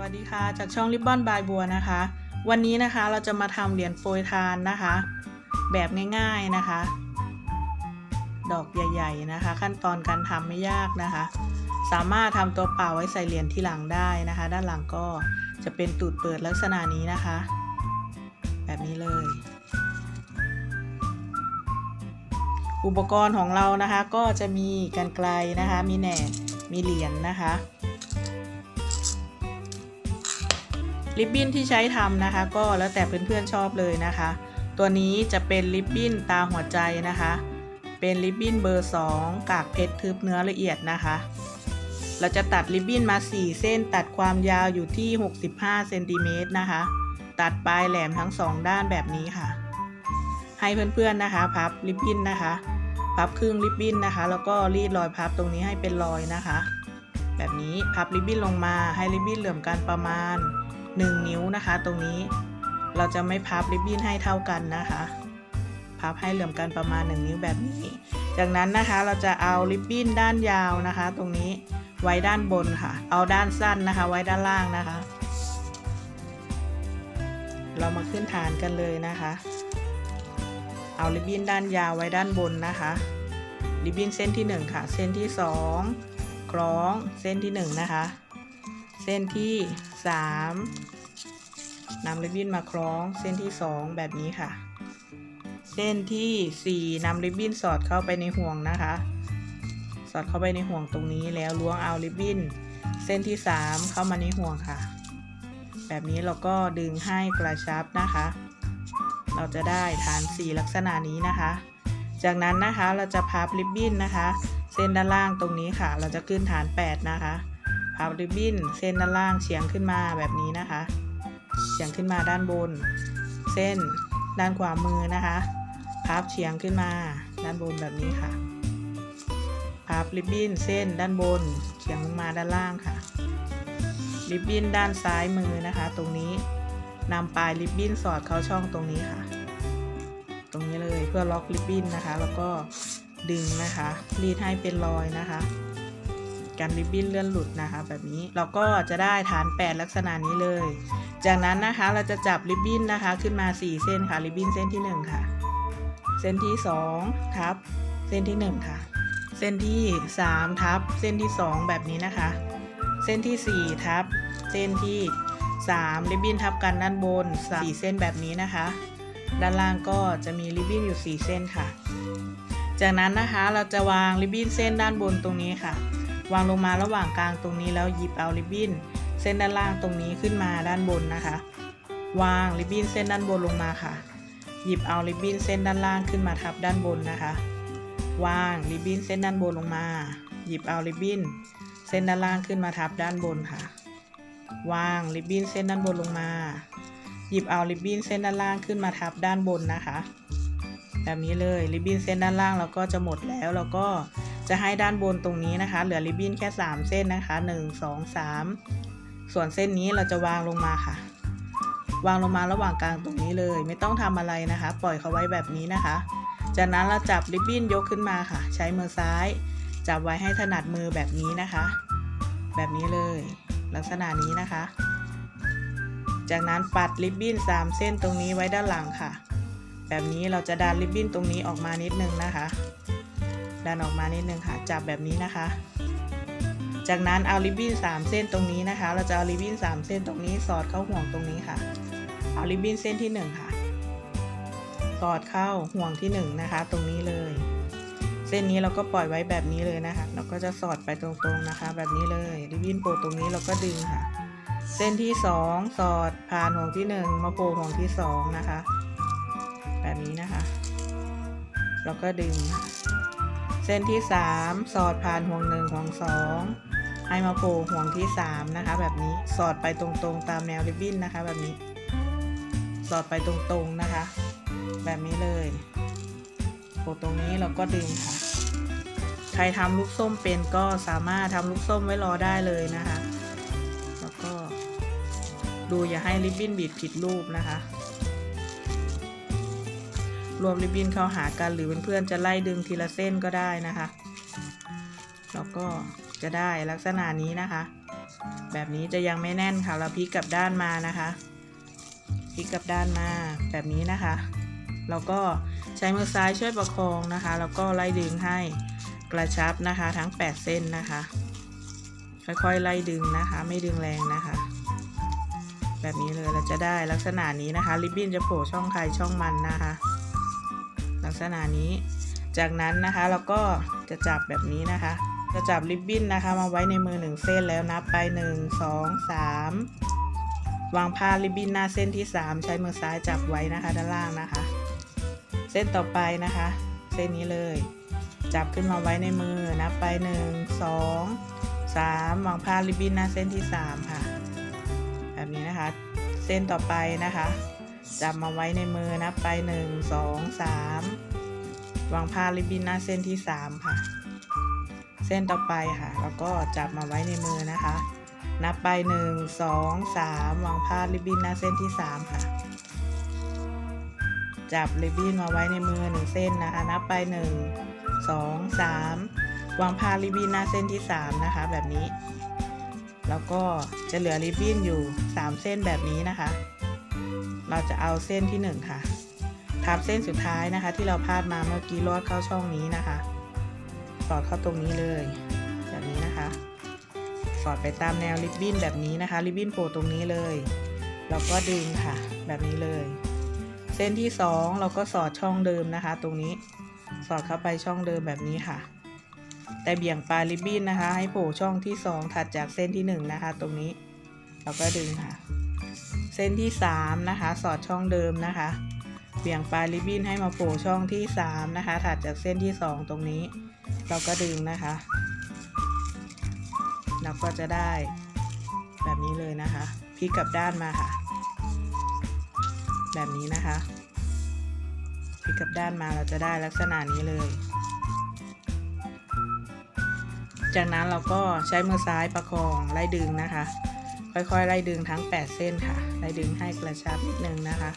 วัสดีค่ะ จากช่องริบบอนบายบัวนะคะ วันนี้นะคะเราจะมาทำเหรียญโปรยทานนะคะ แบบง่ายๆนะคะ ดอกใหญ่ ๆนะคะ ขั้นตอนการทำไม่ยากนะคะ สามารถทำตัวเปล่าไว้ใส่เหรียญที่หลังได้นะคะ ด้านหลังก็จะเป็นตูดเปิดลักษณะนี้นะคะ แบบนี้เลย อุปกรณ์ของเรานะคะก็จะมีกันไกลนะคะ มีแหนบมีเหรียญนะคะ ริบบิ้นที่ใช้ทำนะคะ ก็แล้วแต่เพื่อนๆชอบเลยนะคะ ตัวนี้จะเป็นริบบิ้นตาหัวใจนะคะ เป็นริบบิ้นเบอร์ 2 กากเพชรทึบเนื้อละเอียดนะคะ เราจะตัดริบบิ้นมา 4 เส้นตัดความยาวอยู่ที่ 65เซนติเมตรนะคะ ตัดปลายแหลมทั้ง 2 ด้านแบบนี้ค่ะ ให้เพื่อนๆนะคะพับริบบิ้นนะคะ พับครึ่งริบบิ้นนะคะ แล้วก็รีดรอยพับตรงนี้ให้เป็นรอยนะคะ แบบนี้พับริบบิ้นลงมาให้ริบบิ้นเหลื่อมกันประมาณ 1 นิ้วนะคะ ตรงนี้เราจะไม่พับริบบิ้นให้เท่ากันนะคะ พับให้เหลื่อมกันประมาณ 1 นิ้วแบบนี้ จากนั้นนะคะเราจะเอาริบบิ้นด้านยาวนะคะ ตรงนี้ไว้ด้านบนค่ะ เอาด้านสั้นนะคะ ไว้ด้านล่างนะคะ เรามาขึ้นฐานกันเลยนะคะ เอาริบบิ้นด้านยาวไว้ด้านบนนะคะริบบิ้นเส้นที่ 1 ค่ะ เส้นที่ 2 คล้องเส้นที่ 1 นะคะ เส้นที่ 3 นำริบบิ้นมาคล้องเส้นที่ 2 แบบนี้ค่ะ เส้นที่4นำริบบิ้นสอดเข้าไปในห่วงนะคะ สอดเข้าไปในห่วงตรงนี้แล้วล้วงเอาริบบิ้นเส้นที่ 3 เข้ามาในห่วงค่ะ แบบนี้เราก็ดึงให้กระชับนะคะ เราจะได้ฐานสีลักษณะนี้นะคะ จากนั้นนะคะเราจะพับริบบิ้นนะคะ เส้นด้านล่างตรงนี้ค่ะ เราจะขึ้นฐาน 8 นะคะพับริบบิ้นเส้นด้านล่างเฉียงขึ้นมาแบบนี้นะคะ ฉียงขึ้นมาด้านบน เส้นด้านขวามือนะคะพับเฉียงขึ้นมาด้านบนแบบนี้ค่ะพับริบบิ้นเส้นด้านบนเฉียงลงมาด้านล่างค่ะ ริบบิ้นด้านซ้ายมือนะคะ ตรงนี้นำปลายริบบิ้นสอดเข้าช่องตรงนี้ค่ะ ตรงนี้เลยเพื่อล็อกริบบิ้นนะคะ แล้วก็ดึงนะคะ รีดให้เป็นรอยนะคะ การริบบิ้นเลื่อนหลุดนะคะ แบบนี้เราก็จะได้ฐาน 8 ลักษณะนี้เลย จากนั้นนะคะเราจะจับริบบิ้นนะคะขึ้นมา 4 เส้นค่ะริบบิ้นเส้นที่ 1 ค่ะ เส้นที่2ทับเส้นที่ 1 ค่ะ เส้นที่ 3 ทับเส้นที่ 2 แบบนี้นะคะ เส้นที่ 4 ทับเส้นที่3ริบบิ้นทับกันด้านบน 4 เส้นแบบนี้นะคะ ด้านล่างก็จะมีริบบิ้นอยู่ 4 เส้นค่ะ จากนั้นนะคะเราจะวางริบบิ้นเส้นด้านบนตรงนี้ค่ะ วางลงมาระหว่างกลางตรงนี้แล้วหยิบเอาริบบิ้นเส้นด้านล่างตรงนี้ขึ้นมาด้านบนนะคะ วางริบบิ้นเส้นด้านบนลงมาค่ะ หยิบเอาริบบิ้นเส้นด้านล่างขึ้นมาทับด้านบนนะคะ วางริบบิ้นเส้นด้านบนลงมา หยิบเอาริบบิ้นเส้นด้านล่างขึ้นมาทับด้านบนค่ะ วางริบบิ้นเส้นด้านบนลงมา หยิบเอาริบบิ้นเส้นด้านล่างขึ้นมาทับด้านบนนะคะ แบบนี้เลยริบบิ้นเส้นด้านล่างเราก็จะหมดแล้วเราก็ จะให้ด้านบนตรงนี้นะคะ เหลือริบบิ้นแค่ 3 เส้นนะคะ 1 2 3 ส่วนเส้นนี้เราจะวางลงมาค่ะ วางลงมาระหว่างกลางตรงนี้เลย ไม่ต้องทำอะไรนะคะ ปล่อยเขาไว้แบบนี้นะคะ จากนั้นเราจับริบบิ้นยกขึ้นมาค่ะ ใช้มือซ้าย จับไว้ให้ถนัดมือแบบนี้นะคะ แบบนี้เลย ลักษณะนี้นะคะ จากนั้นปัดริบบิ้น 3 เส้นตรงนี้ไว้ด้านหลังค่ะ แบบนี้เราจะดันริบบิ้นตรงนี้ออกมานิดนึงนะคะ ดันออกมานิดนึงค่ะ จับแบบนี้นะคะ จากนั้นเอาริบบิ้น3 เส้นตรงนี้นะคะ เราจะเอาริบบิ้น3 เส้นตรงนี้สอดเข้าห่วงตรงนี้ค่ะ เอาริบบิ้นเส้นที่ 1 ค่ะ สอดเข้าห่วงที่ 1 นะคะ ตรงนี้เลย เส้นนี้เราก็ปล่อยไว้แบบนี้เลยนะคะ เราก็จะสอดไปตรงๆนะคะ แบบนี้เลยริบบิ้นโผล่ตรงนี้เราก็ดึงค่ะ เส้นที่ 2 สอดผ่านห่วงที่ 1 มาโผล่ห่วงที่ 2 นะคะ แบบนี้นะคะ เราก็ดึงค่ะ เส้นที่ 3 สอดผ่านห่วง1ห่วง2ให้มาโผล่ห่วงที่ 3 นะคะ แบบนี้สอดไปตรงๆตามแนวริบบิ้นนะคะ แบบนี้ สอดไปตรงๆนะคะ แบบนี้เลยโผล่ตรงนี้เราก็ดึงค่ะ ใครทำลูกส้มเป็นก็สามารถทำลูกส้มไว้รอได้เลยนะคะ แล้วก็ดูอย่าให้ริบบิ้นบิดผิดรูปนะคะ รวมริบบิ้นเข้าหากันหรือเพื่อนๆจะไล่ดึงทีละเส้นก็ได้นะคะ แล้วก็จะได้ลักษณะนี้นะคะ แบบนี้จะยังไม่แน่นค่ะเราพลิกกลับด้านมานะคะพลิกกลับด้านมาแบบนี้นะคะแล้วก็ใช้มือซ้ายช่วยประคองนะคะแล้วก็ไล่ดึงให้กระชับนะคะทั้ง 8 เส้นนะคะ ค่อยๆไล่ดึงนะคะ ไม่ดึงแรงนะคะ แบบนี้เลยเราจะได้ลักษณะนี้นะคะ ริบบิ้นจะโผล่ช่องใครช่องมันนะคะ ลักษณะนี้ จากนั้นนะคะเราก็จะจับแบบนี้นะคะ จะจับริบบิ้นนะคะมาไว้ในมือหนึ่งเส้นแล้วนับไป 1 2 3 วางผ้าริบบิ้นหน้าเส้นที่ 3 ใช้มือซ้ายจับไว้นะคะด้านล่างนะคะ เส้นต่อไปนะคะ เส้นนี้เลย จับขึ้นมาไว้ในมือนับไป 1 2 3 วางผ้าริบบิ้นหน้าเส้นที่ 3 ค่ะ แบบนี้นะคะ เส้นต่อไปนะคะ จับมาไว้ในมือนับไป1 2 3วางผ้าริบบิ้นหน้าเส้นที่3ค่ะ เส้นต่อไปค่ะ แล้วก็จับมาไว้ในมือนะคะ นับไป1 2 3วางผ้าริบบิ้นหน้าเส้นที่3ค่ะ จับริบบิ้นมาไว้ในมือ1เส้นนะคะ นับไป1 2 3วางผ้าริบบิ้นหน้าเส้นที่3นะคะ แบบนี้ แล้วก็จะเหลือริบบิ้นอยู่3เส้นแบบนี้นะคะ เราจะเอาเส้นที่ 1 ค่ะ ทับเส้นสุดท้ายนะคะ ที่เราพาดมาเมื่อกี้ลอดเข้าช่องนี้นะคะ สอดเข้าตรงนี้เลย แบบนี้นะคะ สอดไปตามแนวริบบิ้นแบบนี้นะคะ ริบบิ้นโผล่ตรงนี้เลยแล้วก็ดึงค่ะ แบบนี้เลย เส้นที่ 2 เราก็สอดช่องเดิมนะคะ ตรงนี้สอดเข้าไปช่องเดิมแบบนี้ค่ะ แต่เบี่ยงปลายริบบิ้นนะคะ ให้โผล่ช่องที่ 2 ถัดจากเส้นที่ 1 นะคะ ตรงนี้ เราก็ดึงค่ะ ส้นที่ 3 นะคะ สอดช่องเดิมนะคะเบี่ยงปลายริบบิ้นให้มาโผล่ช่องที่ 3 นะคะ ถัดจากเส้นที่ 2 ตรงนี้ เราก็ดึงนะคะเราก็จะได้แบบนี้เลยนะคะพลิกกลับด้านมาค่ะ แบบนี้นะคะพลิกกลับด้านมาเราจะได้ลักษณะนี้เลย จากนั้นเราก็ใช้มือซ้ายประคองไล่ดึงนะคะ ค่อยๆ ไล่ดึงทั้ง 8 เส้นค่ะ ไล่ดึงให้กระชับนิดนึงนะคะ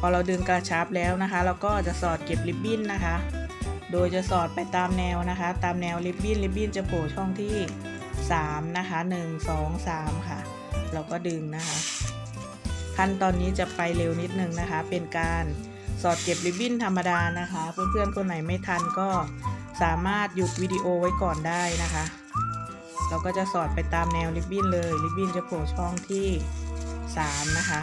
พอเราดึงกระชับแล้วนะคะ เราก็จะสอดเก็บริบบิ้นนะคะ โดยจะสอดไปตามแนวนะคะ ตามแนวริบบิ้นริบบิ้นจะโผล่ช่องที่ 3 นะคะ 1 2 3 ค่ะ เราก็ดึงนะคะ ขั้นตอนนี้จะไปเร็วนิดนึงนะคะ เป็นการสอดเก็บริบบิ้นธรรมดานะคะ เพื่อนๆคนไหนไม่ทันก็สามารถหยุดวิดีโอไว้ก่อนได้นะคะ เราก็จะสอดไปตามแนวริบบิ้นเลยริบบิ้นจะโผล่ช่องที่ 3 นะคะ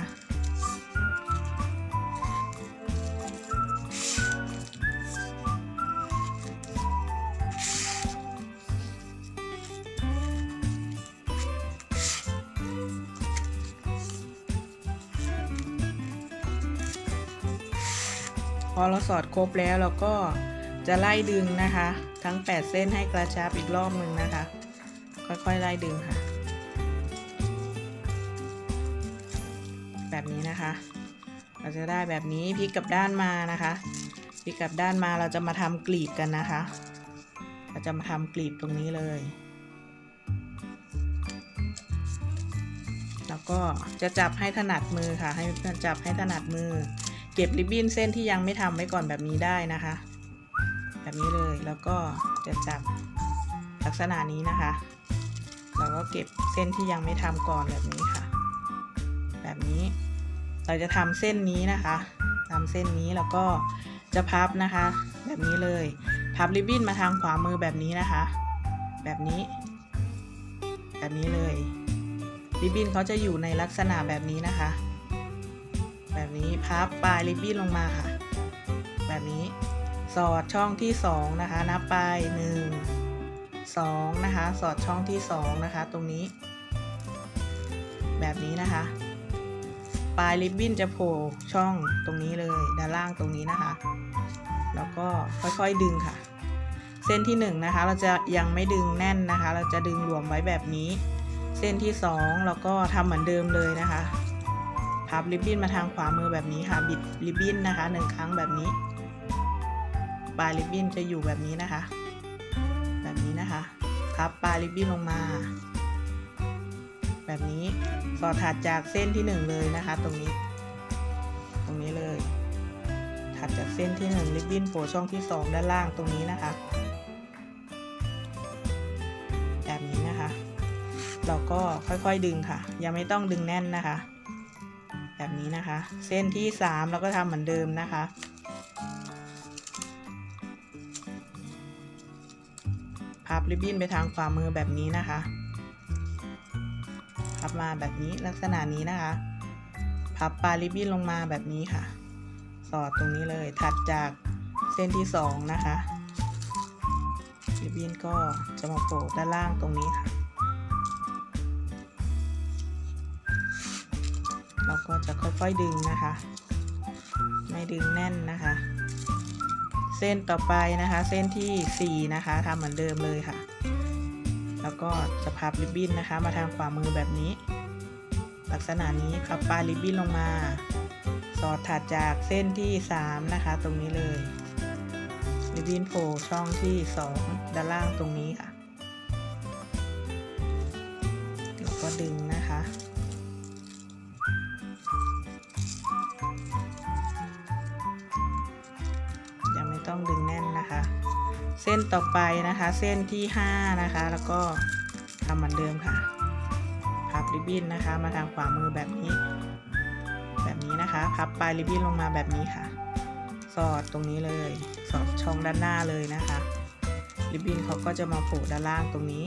พอเราสอดครบแล้วเราก็จะไล่ดึงนะคะ ทั้ง 8 เส้นให้กระชับอีกรอบหนึ่งนะคะ ค่อยๆไล่ดึงค่ะ แบบนี้นะคะ เราจะได้แบบนี้พลิกกลับด้านมานะคะพลิกกลับด้านมาเราจะมาทำกลีบกันนะคะ เราจะมาทำกลีบตรงนี้เลย แล้วก็จะจับให้ถนัดมือค่ะ ให้จับให้ถนัดมือ เก็บริบบิ้นเส้นที่ยังไม่ทำไว้ก่อนแบบนี้ได้นะคะ แบบนี้เลยแล้วก็จะจับลักษณะนี้นะคะ เราก็เก็บเส้นที่ยังไม่ทำก่อนแบบนี้ค่ะ แบบนี้เราจะทำเส้นนี้นะคะทำเส้นนี้แล้วก็จะพับนะคะ แบบนี้เลย พับริบบิ้นมาทางขวามือแบบนี้นะคะ แบบนี้ แบบนี้เลย ริบบิ้นเขาจะอยู่ในลักษณะแบบนี้นะคะ แบบนี้พับปลายริบบิ้นลงมาค่ะ แบบนี้สอดช่องที่ 2 นะคะ นับไป 1 2 นะคะ สอดช่องที่ 2 นะคะ ตรงนี้ แบบนี้นะคะ ปลายริบบิ้นจะโผล่ช่องตรงนี้เลยด้านล่างตรงนี้นะคะ แล้วก็ค่อยๆดึงค่ะ เส้นที่ 1 นะคะ เราจะยังไม่ดึงแน่นนะคะ เราจะดึงรวมไว้แบบนี้ เส้นที่2เราก็ทำเหมือนเดิมเลยนะคะพับริบบิ้นมาทางขวามือแบบนี้ค่ะ บิดริบบิ้นนะคะหนึ่งครั้งแบบนี้ ปลายริบบิ้นจะอยู่แบบนี้นะคะ แบบนี้นะคะพับปลายริบบิ้นลงมา แบบนี้สอดถัดจากเส้นที่หนึ่งเลยนะคะ ตรงนี้ ตรงนี้เลย ถัดจากเส้นที่หนึ่งริบบิ้นโผล่ช่องที่สองด้านล่างตรงนี้นะคะ แบบนี้นะคะ เราก็ค่อยๆดึงค่ะ ยังไม่ต้องดึงแน่นนะคะ แบบนี้นะคะ เส้นที่สามเราก็ทำเหมือนเดิมนะคะ พับริบบิ้นไปทางขวามือแบบนี้นะคะ พับมาแบบนี้ลักษณะนี้นะคะ พับปลายริบบิ้นลงมาแบบนี้ค่ะ สอดตรงนี้เลยถัดจากเส้นที่สองนะคะริบบิ้นก็จะมาโผล่ด้านล่างตรงนี้ค่ะ เราก็จะค่อยๆดึงนะคะ ไม่ดึงแน่นนะคะ เส้นต่อไปนะคะ เส้นที่ 4 นะคะทำเหมือนเดิมเลยค่ะ แล้วก็จะพับริบบิ้นนะคะ มาทางขวามือแบบนี้ ลักษณะนี้พับปลายริบบิ้นลงมา สอดถัดจากเส้นที่ 3 นะคะ ตรงนี้เลย ริบบิ้นโผล่ช่องที่ 2 ด้านล่างตรงนี้ค่ะ แล้วก็ดึงนะคะ ต้องดึงแน่นนะคะ เส้นต่อไปนะคะ เส้นที่ 5 นะคะ แล้วก็ทำเหมือนเดิมค่ะ พับริบบิ้นนะคะ มาทางขวามือแบบนี้ แบบนี้นะคะ พับปลายริบบิ้นลงมาแบบนี้ค่ะ สอดตรงนี้เลย สอดช่องด้านหน้าเลยนะคะ ริบบิ้นเขาก็จะมาโผล่ด้านล่างตรงนี้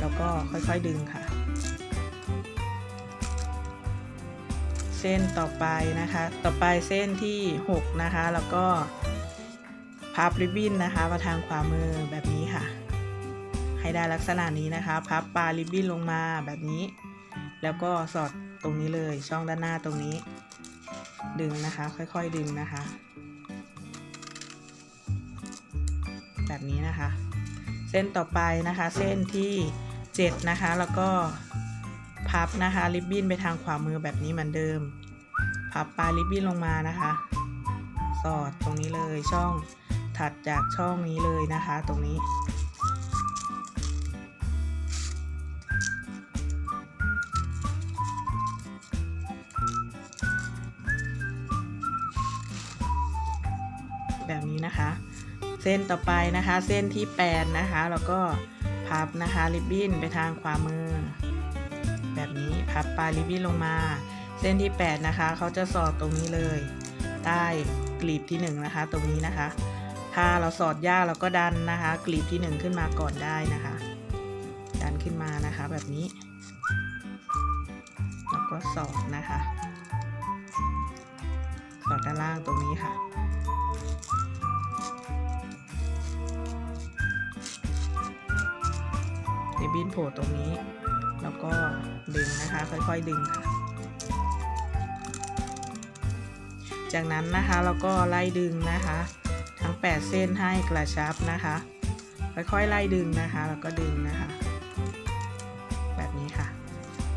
แล้วก็ค่อยๆดึงค่ะเส้นต่อไปนะคะ ต่อไปเส้นที่ 6 นะคะ แล้วก็ พับริบบิ้นนะคะมาทางขวามือแบบนี้ค่ะ ให้ได้ลักษณะนี้นะคะพับปลาริบบิ้นลงมาแบบนี้ แล้วก็สอดตรงนี้เลยช่องด้านหน้าตรงนี้ ดึงนะคะ ค่อยๆดึงนะคะ แบบนี้นะคะ เส้นต่อไปนะคะ เส้นที่7นะคะแล้วก็พับนะคะริบบิ้นไปทางขวามือแบบนี้เหมือนเดิม พับปลายริบบิ้นลงมานะคะ สอดตรงนี้เลยช่อง ถัดจากช่องนี้เลยนะคะ ตรงนี้ แบบนี้นะคะ เส้นต่อไปนะคะ เส้นที่ 8 นะคะ แล้วก็พับนะคะริบบิ้นไปทางขวามือ แบบนี้พับปลายริบบิ้นลงมา เส้นที่ 8 นะคะเขาจะสอดตรงนี้เลย ใต้กลีบที่ 1 นะคะ ตรงนี้นะคะ ถ้าเราสอดยากเราก็ดันนะคะ กลีบที่ 1 ขึ้นมาก่อนได้นะคะ ดันขึ้นมานะคะแบบนี้ แล้วก็สอดนะคะ สอดด้านล่างตรงนี้ค่ะริบบิ้นโผล่ตรงนี้ แล้วก็ดึงนะคะ ค่อยๆดึงค่ะจากนั้นนะคะเราก็ไล่ดึงนะคะ ทั้ง 8 เส้นให้กระชับนะคะค่อยๆไล่ดึงนะคะ แล้วก็ดึงนะคะ แบบนี้ค่ะ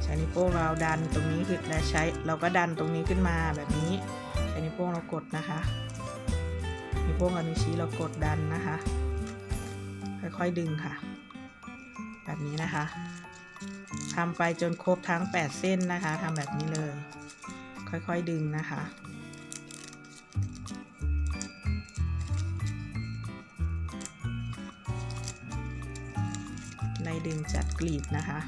ใช้นิ้วโป้งเราดันตรงนี้คือและใช้เราก็ดันตรงนี้ขึ้นมาแบบนี้ ใช้นิ้วโป้งเรากดนะคะนิ้วโป้งกับนิ้วชี้เรากดดันนะคะ ค่อยๆดึงค่ะ แบบนี้นะคะทำไปจนครบทั้ง 8 เส้นนะคะทำแบบนี้เลย ค่อยๆดึงนะคะ ดึงจัดกลีบนะคะ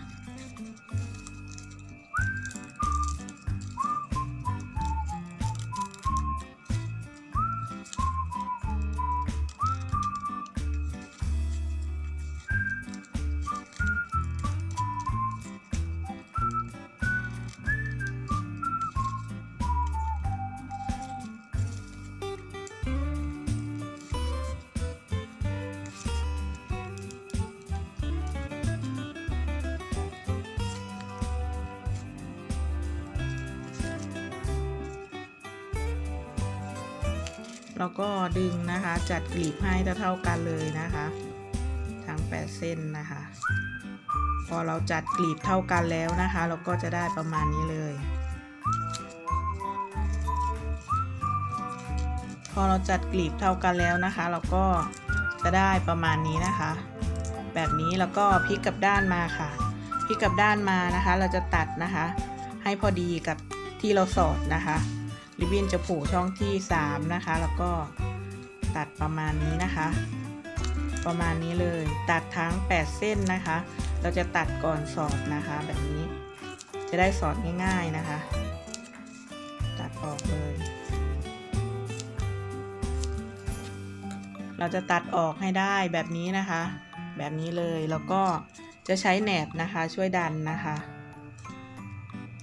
แล้วก็ดึงนะคะจัดกลีบให้เท่าๆกันเลยนะคะทั้ง8เส้นนะคะ พอเราจัดกลีบเท่ากันแล้วนะคะ เราก็จะได้ประมาณนี้เลย พอเราจัดกลีบเท่ากันแล้วนะคะ เราก็จะได้ประมาณนี้นะคะ แบบนี้แล้วก็พลิกกลับด้านมาค่ะพลิกกลับด้านมานะคะ เราจะตัดนะคะ ให้พอดีกับที่เราสอดนะคะ ริบบิ้นจะผูกช่องที่ 3 นะคะ แล้วก็ตัดประมาณนี้นะคะ ประมาณนี้เลยตัดทั้ง 8 เส้นนะคะ เราจะตัดก่อนสอดนะคะ แบบนี้จะได้สอดง่าย ๆนะคะ ตัดออกเลย เราจะตัดออกให้ได้แบบนี้นะคะ แบบนี้เลยแล้วก็จะใช้แหนบนะคะช่วยดันนะคะ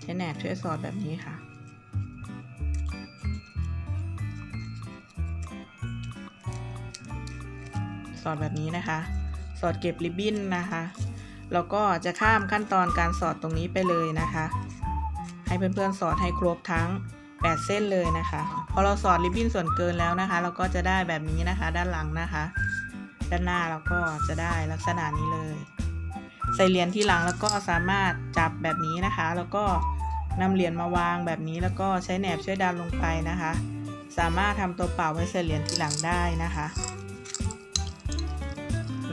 ใช้แหนบช่วยสอดแบบนี้ค่ะ สอดแบบนี้นะคะ สอดเก็บริบบิ้นนะคะแล้วก็จะข้ามขั้นตอนการสอดตรงนี้ไปเลยนะคะ ให้เพื่อนๆสอดให้ครบทั้ง 8 เส้นเลยนะคะ พอเราสอดริบบิ้นส่วนเกินแล้วนะคะ เราก็จะได้แบบนี้นะคะ ด้านหลังนะคะ ด้านหน้าเราก็จะได้ลักษณะนี้เลย ใส่เหรียญที่หลังแล้วก็สามารถจับแบบนี้นะคะ แล้วก็นำเหรียญมาวางแบบนี้แล้วก็ใช้แหนบช่วยดันลงไปนะคะ สามารถทำตัวเป่าไว้ใส่เหรียญที่หลังได้นะคะ